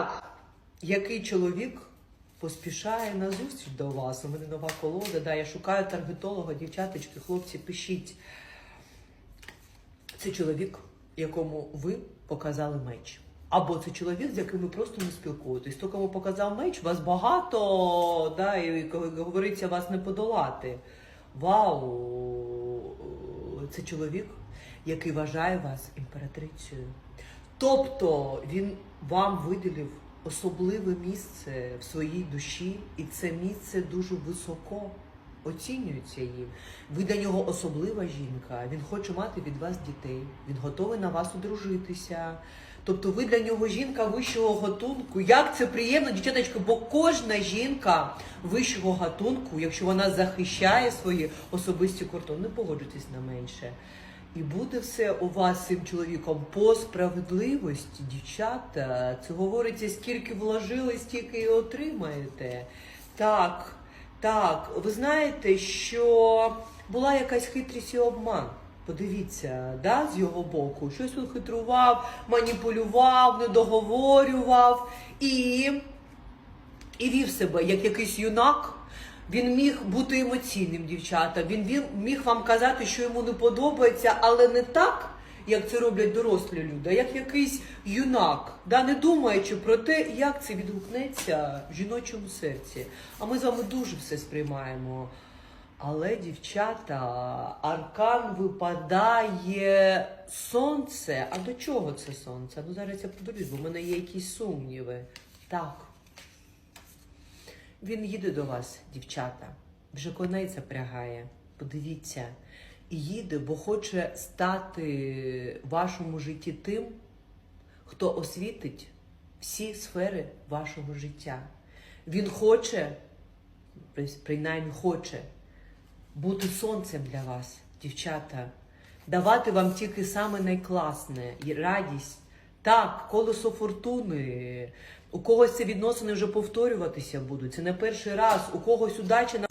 Так, який чоловік поспішає на зустріч до вас? У мене нова колода. Да, я шукаю таргетолога, дівчаточки, хлопці, пишіть. Це чоловік, якому ви показали меч. Або це чоловік, з яким ви просто не спілкуєтесь. Хто кому показав меч, вас багато, да, і говориться, вас не подолати. Вау! Це чоловік, який вважає вас імператрицею. Тобто він вам виділив особливе місце в своїй душі, і це місце дуже високо оцінюється їм. Ви для нього особлива жінка. Він хоче мати від вас дітей. Він готовий на вас одружитися. Тобто ви для нього жінка вищого гатунку. Як це приємно, дівчаточка, бо кожна жінка вищого гатунку, якщо вона захищає свої особисті кордони, не погоджуйтесь на менше. І буде все у вас цим чоловіком по справедливості, дівчата. Це говориться, скільки вложили, стільки і отримаєте. Так, так, ви знаєте, що була якась хитрість і обман. Подивіться, да, з його боку. Щось він хитрував, маніпулював, не договорював і, і вів себе як якийсь юнак. Він міг бути емоційним, дівчата. Він, міг вам казати, що йому не подобається, але не так, як це роблять дорослі люди, а як якийсь юнак, да, не думаючи про те, як це відгукнеться в жіночому серці. А ми з вами дуже все сприймаємо. Але, дівчата, аркан випадає сонце. А до чого це сонце? Ну зараз я подивлюсь, бо в мене є якісь сумніви. Так. Він їде до вас, дівчата, вже коней запрягає. Подивіться, і їде, бо хоче стати в вашому житті тим, хто освітить всі сфери вашого життя. Він хоче, принаймні хоче, бути сонцем для вас, дівчата, давати вам тільки саме найкласне радість. Так, колесо фортуни. У когось ці відносини вже повторюватися будуть. Це не перший раз. У когось удача на